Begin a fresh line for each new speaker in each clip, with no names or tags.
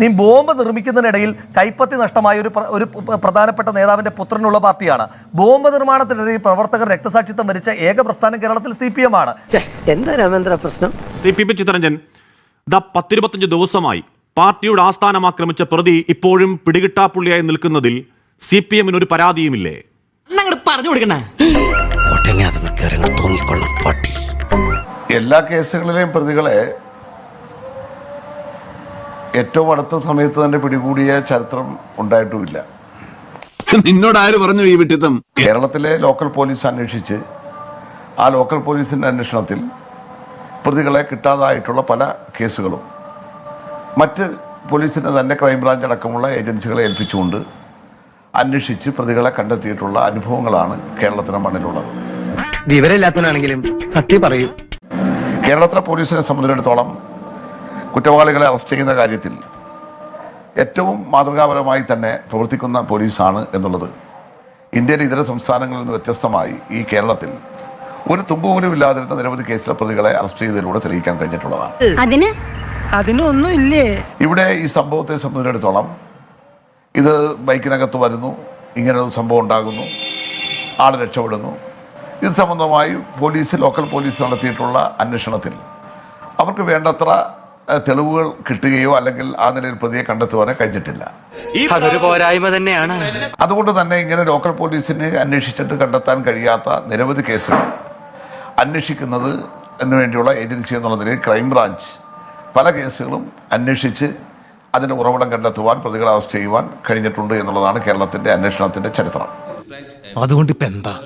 നീ ബോംബ് നിർമ്മിക്കുന്നതിനിടയിൽ കൈപ്പത്തി നഷ്ടമായ ഒരു ഒരു പ്രധാനപ്പെട്ട നേതാവിന്റെ പുത്രനുള്ള പാർട്ടിയാണ്. ബോംബ് നിർമ്മാണത്തിനിടയിൽ പ്രവർത്തകർ രക്തസാക്ഷിത്വം വരിച്ച ഏക പ്രസ്ഥാനം കേരളത്തിൽ സി പി എം ആണ്.
എന്താ രാമേന്ദ്ര പ്രശ്നം?
ശ്രീ പി പി ചിത്തരഞ്ജൻ ദ പത്തിരുപത്തഞ്ച് ദിവസമായി പാർട്ടിയുടെ ആസ്ഥാനം ആക്രമിച്ച പ്രതി ഇപ്പോഴും പിടികിട്ടാപ്പുള്ളിയായി നിൽക്കുന്നതിൽ സി പി എമ്മിന് ഒരു പരാതിയുമില്ലേ?
പറഞ്ഞു കൊടുക്കണേ.
എല്ലാ കേസുകളിലെയും പ്രതികളെ ഏറ്റവും അടുത്ത സമയത്ത് തന്നെ പിടികൂടിയ ചരിത്രം ഉണ്ടായിട്ടുമില്ല.
നിന്നോട് ആര് പറഞ്ഞു ഈ വിട്ടിത്തം?
കേരളത്തിലെ ലോക്കൽ പോലീസ് അന്വേഷിച്ച് ആ ലോക്കൽ പോലീസിന്റെ അന്വേഷണത്തിൽ പ്രതികളെ കിട്ടാതായിട്ടുള്ള പല കേസുകളും മറ്റ് പോലീസിന്റെ തന്നെ ക്രൈംബ്രാഞ്ച് അടക്കമുള്ള ഏജൻസികളെ ഏൽപ്പിച്ചുകൊണ്ട് അന്വേഷിച്ച് പ്രതികളെ കണ്ടെത്തിയിട്ടുള്ള അനുഭവങ്ങളാണ് കേരളത്തിന്റെ മണ്ണിലുള്ളത്.
വിവരമില്ലാത്തവനാണെങ്കിലും സത്യം പറയൂ.
കേരളത്തിലെ പോലീസിനെ സംബന്ധിച്ചിടത്തോളം കുറ്റവാളികളെ അറസ്റ്റ് ചെയ്യുന്ന കാര്യത്തിൽ ഏറ്റവും മാതൃകാപരമായി തന്നെ പ്രവർത്തിക്കുന്ന പോലീസാണ് എന്നുള്ളത്. ഇന്ത്യയിലെ ഇതര സംസ്ഥാനങ്ങളിൽ നിന്ന് വ്യത്യസ്തമായി ഈ കേരളത്തിൽ ഒരു തുമ്പ് പോലും ഇല്ലാതിരുന്ന നിരവധി കേസിലെ പ്രതികളെ അറസ്റ്റ് ചെയ്തതിലൂടെ തെളിയിക്കാൻ കഴിഞ്ഞിട്ടുള്ളതാണ്.
അതിന്?
അതിനൊന്നും ഇല്ലേ?
ഇവിടെ ഈ സംഭവത്തെ സംബന്ധിച്ചിടത്തോളം ഇത് ബൈക്കിനകത്ത് വരുന്നു ഇങ്ങനെ ഒരു സംഭവം ഉണ്ടാകുന്നു ആൾ രക്ഷപ്പെടുന്നു. ഇത് സംബന്ധമായി പോലീസ് ലോക്കൽ പോലീസ് നടത്തിയിട്ടുള്ള അന്വേഷണത്തിൽ അവർക്ക് വേണ്ടത്ര തെളിവുകൾ കിട്ടുകയോ അല്ലെങ്കിൽ ആ നിലയിൽ പ്രതിയെ കണ്ടെത്തുവാനോ കഴിഞ്ഞിട്ടില്ല.
അതൊരു പോരായ്മ തന്നെയാണ്.
അതുകൊണ്ട് തന്നെ ഇങ്ങനെ ലോക്കൽ പോലീസിന് അന്വേഷിച്ചിട്ട് കണ്ടെത്താൻ കഴിയാത്ത നിരവധി കേസുകൾ. അന്വേഷിക്കുന്നത് വേണ്ടിയുള്ള ഏജൻസി എന്നുള്ള നിലയിൽ ക്രൈംബ്രാഞ്ച് പല കേസുകളും അന്വേഷിച്ച് അതിന്റെ ഉറവിടം കണ്ടെത്തുവാൻ പ്രതികളെ അറസ്റ്റ് ചെയ്യുവാൻ കഴിഞ്ഞിട്ടുണ്ട് എന്നുള്ളതാണ് കേരളത്തിന്റെ അന്വേഷണത്തിന്റെ ചരിത്രം.
അതുകൊണ്ട് ഇപ്പൊ എന്താ?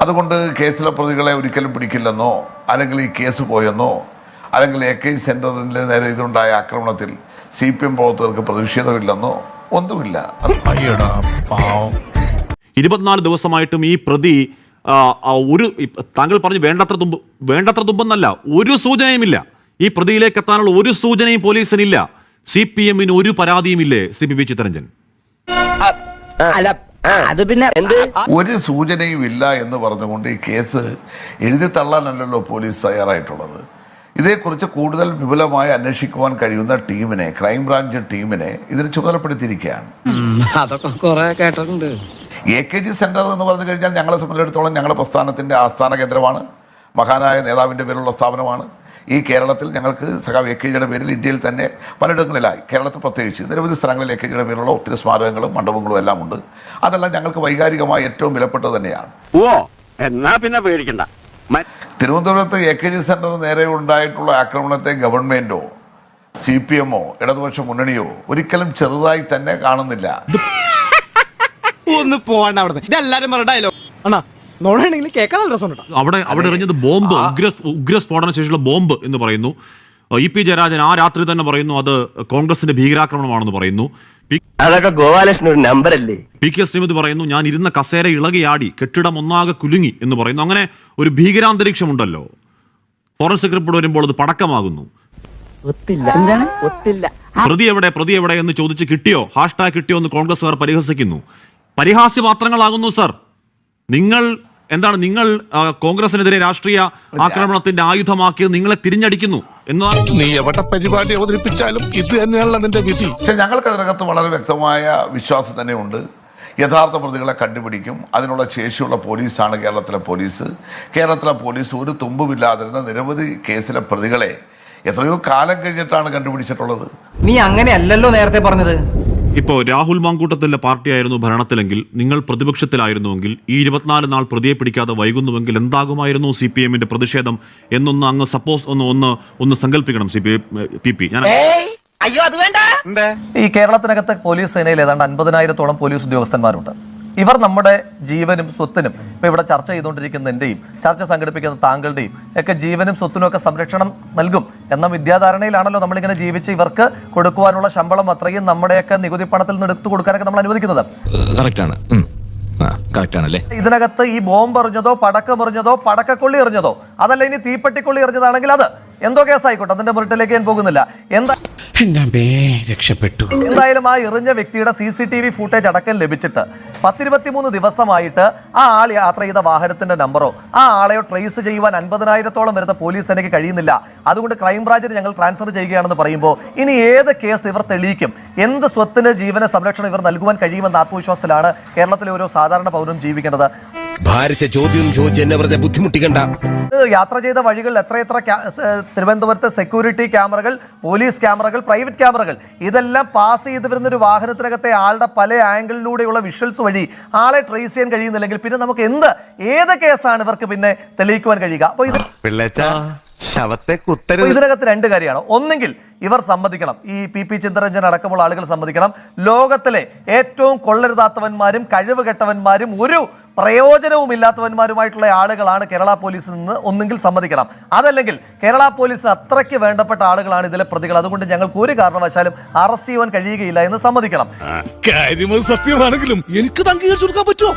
അതുകൊണ്ട് കേസിലെ പ്രതികളെ ഒരിക്കലും പിടിക്കില്ലെന്നോ അല്ലെങ്കിൽ ഈ കേസ് പോയെന്നോ അല്ലെങ്കിൽ എ കെ സെന്ററിന്റെ നേരെ ഇതുണ്ടായ ആക്രമണത്തിൽ സി പി എം പ്രവർത്തകർക്ക് പ്രതിഷേധമില്ലെന്നോ ഒന്നുമില്ല. അത്
അയ്യടാ പാവം.
ഇരുപത്തിനാല് ദിവസമായിട്ടും ഈ പ്രതി ഒരു താങ്കൾ പറഞ്ഞു വേണ്ടത്ര തുമ്പ് വേണ്ടത്ര തുമ്പെന്നല്ല ഒരു സൂചനയുമില്ല. ഈ പ്രതിയിലേക്ക് എത്താനുള്ള ഒരു സൂചനയും പോലീസിനില്ല. സി പി എമ്മിന് ഒരു പരാതിയുമില്ലേ ശ്രീ പി വി ചിത്തരഞ്ജൻ?
അത് പിന്നെ എന്ത്?
ഒരു സൂചനയും ഇല്ല എന്ന് പറഞ്ഞുകൊണ്ട് ഈ കേസ് എഴുതി തള്ളാനല്ലല്ലോ പോലീസ് തയ്യാറായിട്ടുള്ളത്. ഇതേക്കുറിച്ച് കൂടുതൽ വിപുലമായി അന്വേഷിക്കുവാൻ കഴിയുന്ന ടീമിനെ ക്രൈംബ്രാഞ്ച് ടീമിനെ ഇതിന് ചുമതലപ്പെടുത്തിയിരിക്കുകയാണ്.
അതൊക്കെ കൊറേ കേട്ടിട്ടുണ്ട്.
എ കെ ജി സെന്റർ എന്ന് പറഞ്ഞു കഴിഞ്ഞാൽ ഞങ്ങളെ സംബന്ധിച്ചിടത്തോളം ഞങ്ങളുടെ പ്രസ്ഥാനത്തിന്റെ ആസ്ഥാന കേന്ദ്രമാണ്. മഹാനായ നേതാവിന്റെ പേരുള്ള സ്ഥാപനമാണ്. ഈ കേരളത്തിൽ ഞങ്ങൾക്ക് സഖാവ് എ കെ ജിയുടെ പേരിൽ ഇന്ത്യയിൽ തന്നെ പലയിടങ്ങളിലായി കേരളത്തിൽ പ്രത്യേകിച്ച് നിരവധി സ്ഥലങ്ങളിൽ എ കെ ജിയുടെ പേരിലുള്ള ഒത്തിരി സ്മാരകങ്ങളും മണ്ഡപങ്ങളും എല്ലാം ഉണ്ട്. അതെല്ലാം ഞങ്ങൾക്ക് വൈകാരികമായി ഏറ്റവും വിലപ്പെട്ടത് തന്നെയാണ്.
ഓ എന്നാ പിന്നെ പേടിക്കണ്ട.
തിരുവനന്തപുരത്ത് എ കെ ജി സെന്ററിന് നേരെ ഉണ്ടായിട്ടുള്ള ആക്രമണത്തെ ഗവൺമെന്റോ സി പി എമ്മോ ഇടതുപക്ഷ മുന്നണിയോ ഒരിക്കലും ചെറുതായി തന്നെ കാണുന്നില്ല.
ഒന്ന് പോകണ്ട അവിടെ ഇതെല്ലാരും പറഞ്ഞ ഡയലോഗ് അണ്ണാ നോടാണെങ്കിൽ കേൾക്കാൻ നല്ല രസമുണ്ട്
അവിടെ അവിടെ എറിഞ്ഞത് ബോംബ് ഉഗ്ര ഉഗ്ര സ്ഫോടന ശേഷിയുള്ള ബോംബ് എന്ന് പറയുന്നു. ഇ പി ജയരാജൻ ആ രാത്രി തന്നെ പറയുന്നു അത് കോൺഗ്രസിന്റെ ഭീകരാക്രമണമാണെന്ന് പറയുന്നു.
അതൊക്കെ ഗോപാലകൃഷ്ണൻ ഒരു നമ്പർ അല്ലേ?
പി കെ ശ്രീമതി പറയുന്നു ഞാൻ ഇരുന്ന കസേര ഇളകിയാടി കെട്ടിടം ഒന്നാകെ കുലുങ്ങി എന്ന് പറയുന്നു. അങ്ങനെ ഒരു ഭീകരാന്തരീക്ഷമുണ്ടല്ലോ. ഫോറൻസിക് റിപ്പോർട്ട് വരുമ്പോൾ അത് പടക്കമാകുന്നു. പ്രതി എവിടെ? പ്രതി എവിടെ എന്ന് ചോദിച്ച് കിട്ടിയോ? ഹാഷ്ടാഗ് കിട്ടിയോ എന്ന് കോൺഗ്രസ്സുകാർ പരിഹസിക്കുന്നു. പരിഹാസ്യ പാത്രങ്ങളാകുന്നു സർ. നിങ്ങൾ എന്താണ് നിങ്ങൾ കോൺഗ്രസിനെതിരെ രാഷ്ട്രീയ ആക്രമണത്തിന്റെ ആയുധമാക്കിയത് നിങ്ങളെ തിരിഞ്ഞടിക്കുന്നു എന്നതാണ്
നീ എവിടെ പരിപാടി അവതരിപ്പിച്ചാലും ഇത് തന്നെയാണല്ലോ അതിന്റെ വിധി.
പക്ഷെ ഞങ്ങൾക്ക് അതിനകത്ത് വളരെ വ്യക്തമായ വിശ്വാസം തന്നെയുണ്ട്. യഥാർത്ഥ പ്രതികളെ കണ്ടുപിടിക്കും. അതിനുള്ള ശേഷിയുള്ള പോലീസാണ് കേരളത്തിലെ പോലീസ്. കേരളത്തിലെ പോലീസ് ഒരു തുമ്പുമില്ലാതിരുന്ന നിരവധി കേസിലെ പ്രതികളെ എത്രയോ കാലം കഴിഞ്ഞിട്ടാണ് കണ്ടുപിടിച്ചിട്ടുള്ളത്.
നീ അങ്ങനെയല്ലല്ലോ നേരത്തെ പറഞ്ഞത്.
ഇപ്പോൾ രാഹുൽ മാങ്കൂട്ടത്തിന്റെ പാർട്ടിയായിരുന്നു ഭരണത്തിലെങ്കിൽ നിങ്ങൾ പ്രതിപക്ഷത്തിലായിരുന്നുവെങ്കിൽ ഈ ഇരുപത്തിനാല് നാൾ പ്രതിയെ പിടിക്കാതെ വൈകുന്നുവെങ്കിൽ എന്താകുമായിരുന്നു സി പി എമ്മിന്റെ പ്രതിഷേധം എന്നൊന്ന് അങ്ങ് സപ്പോസ് ഒന്ന് ഒന്ന് ഒന്ന് സങ്കല്പിക്കണം സി പി പി പി. ഞാൻ
അയ്യോ അത് വേണ്ട.
ഈ കേരളത്തിനകത്ത് പോലീസ് സേനയിൽ ഏതാണ്ട് അൻപതിനായിരത്തോളം പോലീസ് ഉദ്യോഗസ്ഥന്മാരുണ്ട്. ഇവർ നമ്മുടെ ജീവനും സ്വത്തിനും ഇപ്പൊ ഇവിടെ ചർച്ച ചെയ്തുകൊണ്ടിരിക്കുന്ന എന്റെയും ചർച്ച സംഘടിപ്പിക്കുന്ന താങ്കളുടെയും ഒക്കെ ജീവനും സ്വത്തിനും ഒക്കെ സംരക്ഷണം നൽകും. എന്ന വിദ്യാധാരണയിലാണല്ലോ നമ്മളിങ്ങനെ ജീവിച്ച് ഇവർക്ക് കൊടുക്കുവാനുള്ള ശമ്പളം അത്രയും നമ്മുടെയൊക്കെ നികുതി പണത്തിൽ നിന്ന് എടുത്തു കൊടുക്കാനൊക്കെ നമ്മൾ അനുവദിക്കുന്നത്.
കറക്റ്റാണ്.
ഇതിനകത്ത് ഈ ബോംബ് എറിഞ്ഞതോ പടക്കം എറിഞ്ഞതോ പടക്കക്കൊള്ളി എറിഞ്ഞതോ അതല്ല ഇനി തീപ്പെട്ടിക്കൊള്ളി എറിഞ്ഞതാണെങ്കിൽ അത് എന്തോ കേസായിക്കോട്ടെ. അതിന്റെ മുറിട്ടിലേക്ക് ഞാൻ പോകുന്നില്ല. എന്താ
രക്ഷപ്പെട്ടു.
എന്തായാലും ആ എറിഞ്ഞ വ്യക്തിയുടെ C C T V footage അടക്കം ലഭിച്ചിട്ട് പത്തിരുപത്തിമൂന്ന് ദിവസമായിട്ട് ആ ആൾ യാത്ര ചെയ്ത വാഹനത്തിന്റെ നമ്പറോ ആ ആളെയോ ട്രേസ് ചെയ്യുവാൻ അൻപതിനായിരത്തോളം വരുന്ന പോലീസ് സേനയ്ക്ക് കഴിയുന്നില്ല. അതുകൊണ്ട് ക്രൈംബ്രാഞ്ചിന് ഞങ്ങൾ ട്രാൻസ്ഫർ ചെയ്യുകയാണെന്ന് പറയുമ്പോൾ ഇനി ഏത് കേസ് ഇവർ തെളിയിക്കും? എന്ത് സ്വത്തിന് ജീവന സംരക്ഷണം ഇവർ നൽകുവാൻ കഴിയുമെന്ന ആത്മവിശ്വാസത്തിലാണ് കേരളത്തിലെ ഓരോ സാധാരണ പൗരനും ജീവിക്കേണ്ടത്?
ഭാരിച്ച ചോദ്യം ചോദിച്ച് എന്നെ വെറുതെ ബുദ്ധിമുട്ടിക്കണ്ട.
യാത്ര ചെയ്ത വഴികളിൽ എത്രയെത്ര തിരുവനന്തപുരത്തെ സെക്യൂരിറ്റി ക്യാമറകൾ പോലീസ് ക്യാമറകൾ പ്രൈവറ്റ് ക്യാമറകൾ ഇതെല്ലാം പാസ് ചെയ്ത് വരുന്ന ഒരു വാഹനത്തിനകത്തെ ആളുടെ പല ആംഗിളിലൂടെയുള്ള വിഷ്വൽസ് വഴി ആളെ ട്രേസ് ചെയ്യാൻ കഴിയുന്നില്ലെങ്കിൽ പിന്നെ നമുക്ക് എന്ത് ഏത് കേസാണ് ഇവർക്ക് പിന്നെ തെളിയിക്കുവാൻ കഴിയുക? അപ്പോൾ ഇത്
പിള്ളേച്ച ശവത്തെ കുത്തരുത്.
ഇതിനകത്ത് രണ്ട് കാര്യമാണ്. ഒന്നെങ്കിൽ ഇവർ സമ്മതിക്കണം. ഈ പി പി ചിന്തരഞ്ജൻ അടക്കമുള്ള ആളുകൾ സമ്മതിക്കണം. ലോകത്തിലെ ഏറ്റവും കൊള്ളരുതാത്തവന്മാരും കഴിവ് കെട്ടവന്മാരും ഒരു പ്രയോജനവും ഇല്ലാത്തവന്മാരുമായിട്ടുള്ള ആളുകളാണ് കേരള പോലീസിൽ നിന്ന് ഒന്നെങ്കിൽ സമ്മതിക്കണം. അതല്ലെങ്കിൽ കേരള പോലീസിന് അത്രയ്ക്ക് വേണ്ടപ്പെട്ട ആളുകളാണ് ഇതിലെ പ്രതികൾ. അതുകൊണ്ട് ഞങ്ങൾക്ക് ഒരു കാരണവശാലും അറസ്റ്റ് ചെയ്യുവാൻ കഴിയുകയില്ല എന്ന് സമ്മതിക്കണം.
സത്യമാണെങ്കിലും എനിക്ക് കൊടുക്കാൻ പറ്റുമോ?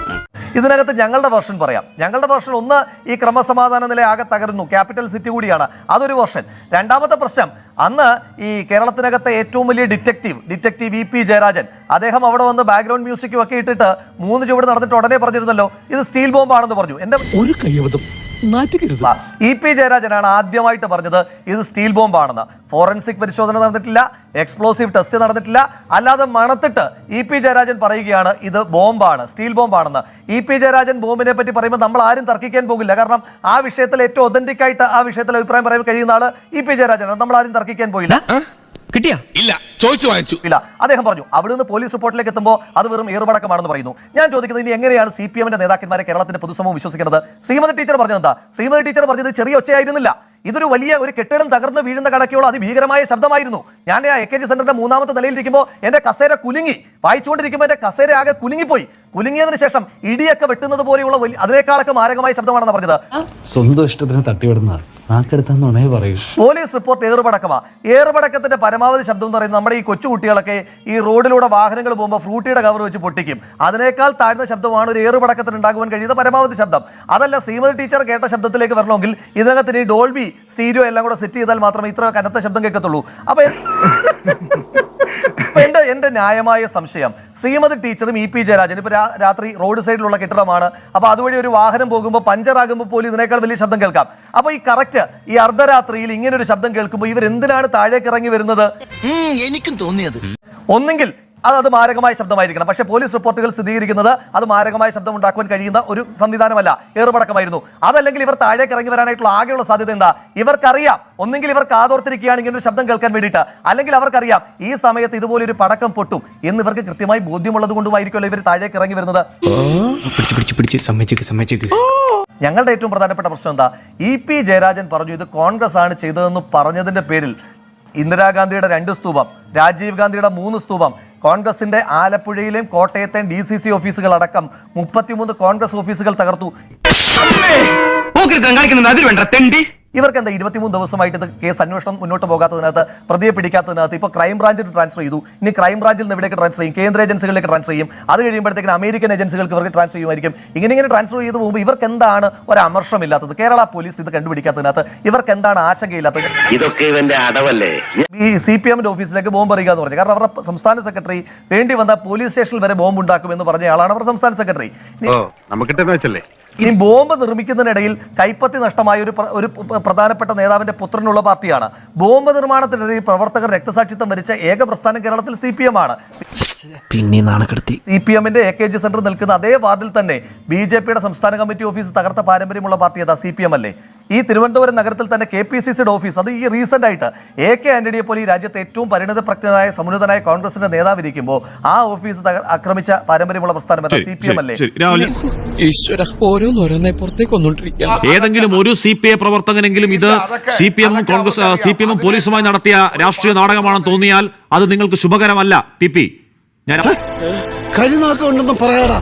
ഇതിനകത്ത് ഞങ്ങളുടെ വെർഷൻ പറയാം. ഞങ്ങളുടെ വെർഷൻ ഒന്ന് ഈ ക്രമസമാധാന നില ആകെ തകരുന്നു. ക്യാപിറ്റൽ സിറ്റി കൂടിയാണ്. അതൊരു വെർഷൻ രണ്ടാമത്തെ പ്രശ്നം അന്ന് ഈ കേരളത്തിനകത്തെ ഏറ്റവും വലിയ detective detective E P Jayarajan. അദ്ദേഹം അവിടെ വന്ന് ബാക്ക്ഗ്രൗണ്ട് മ്യൂസിക്കും ഒക്കെ ഇട്ടിട്ട് മൂന്ന് ചുവട് നടന്നിട്ട് ഉടനെ പറഞ്ഞിരുന്നല്ലോ ഇത് സ്റ്റീൽ ബോംബാണെന്ന് പറഞ്ഞു. എന്റെ
ഒരു നാറ്റുകരുത്
ഇ പി ജയരാജനാണ് ആദ്യമായിട്ട് പറഞ്ഞത് ഇത് സ്റ്റീൽ ബോംബാണെന്ന്. ഫോറൻസിക് പരിശോധന നടന്നിട്ടില്ല എക്സ്പ്ലോസീവ് ടെസ്റ്റ് നടന്നിട്ടില്ല അല്ലാതെ മണത്തിട്ട് ഇ പി ജയരാജൻ പറയുകയാണ് ഇത് ബോംബാണ് സ്റ്റീൽ ബോംബാണെന്ന്. ഇ പി ജയരാജൻ ബോംബിനെ പറ്റി പറയുമ്പോൾ നമ്മൾ ആരും തർക്കിക്കാൻ പോകില്ല. കാരണം ആ വിഷയത്തിൽ ഏറ്റവും ഒതന്റിക് ആയിട്ട് ആ വിഷയത്തിൽ അഭിപ്രായം പറയാൻ കഴിയുന്ന ആൾ ഇ പി ജയരാജനാണ്. നമ്മൾ ആരും തർക്കിക്കാൻ പോയില്ല.
കിട്ടിയാ?
ഇല്ല ചോദിച്ചു വാങ്ങിച്ചു.
ഇല്ല അദ്ദേഹം പറഞ്ഞു അവിടെ നിന്ന് പോലീസ് റിപ്പോർട്ടിലേക്ക് എത്തുമ്പോൾ അത് വെറും ഏറുപടക്കമാണെന്ന് പറയുന്നു. ഞാൻ ചോദിക്കുന്നത് ഇനി എങ്ങനെയാണ് സി പി എമ്മിന്റെ നേതാക്കന്മാരെ കേരളത്തിന്റെ പൊതുസമൂഹം വിശ്വസിക്കുന്നത്? ശ്രീമതി ടീച്ചർ പറഞ്ഞത് എന്താ? ശ്രീമതി ടീച്ചർ പറഞ്ഞത് ചെറിയ ഒച്ചയായിരുന്നില്ല. ഇതൊരു വലിയ ഒരു കെട്ടിടം തകർന്ന് വീഴുന്ന കണക്കിയുള്ള അതിഭീകരമായ ശബ്ദമായിരുന്നു. ഞാൻ ആ എ കെ ജി സെന്ററിന്റെ മൂന്നാമത്തെ നിലയിലിരിക്കുമ്പോൾ എന്റെ കസേര കുലുങ്ങി. വായിച്ചുകൊണ്ടിരിക്കുമ്പോൾ എന്റെ കസേര ആകെ കുലുങ്ങിപ്പോയി. കുലുങ്ങിയതിനു ശേഷം ഇടിയൊക്കെ വെട്ടുന്നത് പോലെയുള്ള അതിനേക്കാളൊക്കെ മാരകമായ ശബ്ദമാണെന്ന് പറഞ്ഞത്.
സ്വന്തം ഇഷ്ടത്തിന് തട്ടിവിടുന്ന
പോലീസ് റിപ്പോർട്ട് ഏറുപടക്കമാ. ഏറുപടക്കത്തിന്റെ പരമാവധി ശബ്ദം എന്ന് പറയുന്നത് നമ്മുടെ ഈ കൊച്ചുകുട്ടികളൊക്കെ ഈ റോഡിലൂടെ വാഹനങ്ങൾ പോകുമ്പോൾ ഫ്രൂട്ടിയുടെ കവർ വെച്ച് പൊട്ടിക്കും. അതിനേക്കാൾ താഴ്ന്ന ശബ്ദമാണ് ഒരു ഏറുപടക്കത്തിന് ഉണ്ടാകുവാൻ കഴിയുന്ന പരമാവധി ശബ്ദം. അതല്ല ശ്രീമതി ടീച്ചർ കേട്ട ശബ്ദത്തിലേക്ക് വരണമെങ്കിൽ ഇതിനകത്ത് ഈ ഡോൾബി സ്റ്റീരിയോ എല്ലാം കൂടെ സെറ്റ് ചെയ്താൽ മാത്രമേ ഇത്ര കനത്ത ശബ്ദം കേൾക്കത്തുള്ളൂ. അപ്പൊ എന്റെ എന്റെ ന്യായമായ സംശയം. ശ്രീമതി ടീച്ചറും ഇ പി ജയരാജൻ ഇപ്പൊ രാത്രി റോഡ് സൈഡിലുള്ള കെട്ടിടമാണ്. അപ്പൊ അതുവഴി ഒരു വാഹനം പോകുമ്പോൾ പഞ്ചർ ആകുമ്പോൾ പോലും ഇതിനേക്കാൾ വലിയ ശബ്ദം കേൾക്കാം. അപ്പൊ ഈ കറക്റ്റ് ഈ അർദ്ധരാത്രിയിൽ ഇങ്ങനെ ഒരു ശബ്ദം കേൾക്കുമ്പോൾ ഇവർ എന്തിനാണ് താഴേക്ക് ഇറങ്ങി വരുന്നത്?
എനിക്കും തോന്നിയത്.
ഒന്നെങ്കിൽ അത് അത് മാരകമായ ശബ്ദമായിരിക്കണം. പക്ഷേ പോലീസ് റിപ്പോർട്ടുകൾ സ്ഥിരീകരിക്കുന്നത് അത് മാരകമായ ശബ്ദം ഉണ്ടാക്കുവാൻ കഴിയുന്ന ഒരു സംവിധാനമല്ല. ഏറുപടക്കമായിരുന്നു. അതല്ലെങ്കിൽ ഇവർ താഴേക്ക് ഇറങ്ങി വരാനായിട്ടുള്ള ആകെയുള്ള സാധ്യത എന്താ? ഇവർക്കറിയാം. ഒന്നെങ്കിൽ ഇവർ കാതോർത്തിരിക്കുകയാണ് ഇങ്ങനെ ഒരു ശബ്ദം കേൾക്കാൻ വേണ്ടിയിട്ട്. അല്ലെങ്കിൽ അവർക്കറിയാം ഈ സമയത്ത് ഇതുപോലെ ഒരു പടക്കം പൊട്ടും എന്ന് ഇവർക്ക് കൃത്യമായി ബോധ്യമുള്ളത് കൊണ്ടുമായിരിക്കുമല്ലോ ഇവർ താഴേക്ക് ഇറങ്ങി വരുന്നത്. ഞങ്ങളുടെ ഏറ്റവും പ്രധാനപ്പെട്ട പ്രശ്നം എന്താ? ഇ പി ജയരാജൻ പറഞ്ഞു ഇത് കോൺഗ്രസ് ആണ് ചെയ്തതെന്ന് പറഞ്ഞതിന്റെ പേരിൽ ഇന്ദിരാഗാന്ധിയുടെ രണ്ട് സ്തൂപം രാജീവ് ഗാന്ധിയുടെ മൂന്ന് സ്തൂപം കോൺഗ്രസിന്റെ ആലപ്പുഴയിലെയും കോട്ടയത്തെയും ഡി സി സി ഓഫീസുകൾ അടക്കം മുപ്പത്തിമൂന്ന് കോൺഗ്രസ് ഓഫീസുകൾ തകർത്തു. ഇവർക്ക് എന്താ ഇരുപത്തിമൂന്ന് ദിവസമായിട്ട് ഇത് കേസ് അന്വേഷണം മുന്നോട്ട് പോകാത്തതിനകത്ത് പ്രതിയെ പിടിക്കാത്തതിനകത്ത് ഇപ്പോൾ ക്രൈംബ്രാഞ്ചിൽ ട്രാൻസ്ഫർ ചെയ്തു. ഇനി ക്രൈംബ്രാഞ്ചിൽ നിന്ന് ഇവിടേക്ക് ട്രാൻസ്ഫർ ചെയ്യും? കേന്ദ്ര ഏജൻസികളിലേക്ക് ട്രാൻസ്ഫർ ചെയ്യും. അത് കഴിയുമ്പോഴത്തേക്കും അമേരിക്കൻ ഏജൻസികൾക്ക് ഇവർക്ക് ട്രാൻസ്ഫർ ചെയ്യുമായിരിക്കും. ഇങ്ങനെ ഇങ്ങനെ ട്രാൻസ്ഫർ ചെയ്ത് പോകുമ്പോൾ ഇവർക്ക് എന്താണ് ഒരു അമർഷമില്ലാത്തത് കേരള പോലീസ് ഇത് കണ്ടുപിടിക്കാത്തതിനകത്ത് ഇവർക്ക് എന്താണ് ആശങ്കയില്ലാത്തത്?
ഇതൊക്കെ ഇവന്റെ അടവല്ലേ?
ഈ സി പി എമ്മിന്റെ ഓഫീസിലേക്ക് ബോംബ് അറിയുക എന്ന് പറഞ്ഞു. കാരണം അവരുടെ സംസ്ഥാന സെക്രട്ടറി വേണ്ടി വന്ന പോലീസ് സ്റ്റേഷനിൽ വരെ ബോംബ് ഉണ്ടാക്കുമെന്ന് പറഞ്ഞ ആളാണ് അവരുടെ സംസ്ഥാന സെക്രട്ടറി
വെച്ചല്ലേ?
ഈ ബോംബ് നിർമ്മിക്കുന്നതിനിടയിൽ കൈപ്പത്തി നഷ്ടമായ ഒരു ഒരു പ്ര- പ്രധാനപ്പെട്ട നേതാവിന്റെ പുത്രനുള്ള പാർട്ടിയാണ്. ബോംബ് നിർമ്മാണത്തിനിടയിൽ പ്രവർത്തകർ രക്തസാക്ഷിത്വം വരിച്ച ഏക പ്രസ്ഥാനം കേരളത്തിൽ സി പി എം ആണ്.
പിന്നെ നാണക്കെടുത്തി.
സി പി എമ്മിന്റെ എ കെ ജി സെന്റർ നിൽക്കുന്ന അതേ വാർഡിൽ തന്നെ ബി ജെ പിയുടെ സംസ്ഥാന കമ്മിറ്റി ഓഫീസ് തകർത്ത പാരമ്പര്യമുള്ള പാർട്ടി അതാ സി പി എം അല്ലേ? ഈ തിരുവനന്തപുരം നഗരത്തിൽ തന്നെ കെ പി സി സിയുടെ ഓഫീസ് അത് ഈ റീസെന്റ് ആയിട്ട് എ കെ ആന്റണിയെ പോലെ ഈ രാജ്യത്തെ ഏറ്റവും പരിണിതപ്രജ്ഞനായ സമുന്നതനായ കോൺഗ്രസിന്റെ നേതാവ് ഇരിക്കുമ്പോൾ ആ ഓഫീസ് തകർ- ആക്രമിച്ച പാരമ്പര്യമുള്ള പ്രസ്ഥാനം
എന്ന
സി പി എം അല്ലേ?
ഏതെങ്കിലും ഒരു സി പി ഐ പ്രവർത്തകനെങ്കിലും ഇത് സി പി എമ്മും കോൺഗ്രസ് സി പി എമ്മും പോലീസുമായി നടത്തിയ രാഷ്ട്രീയ നാടകമാണെന്ന് തോന്നിയാൽ അത് നിങ്ങൾക്ക് ശുഭകരമല്ല. പി പി ഞാൻ
കഴിനാക്കം പറയാടാ.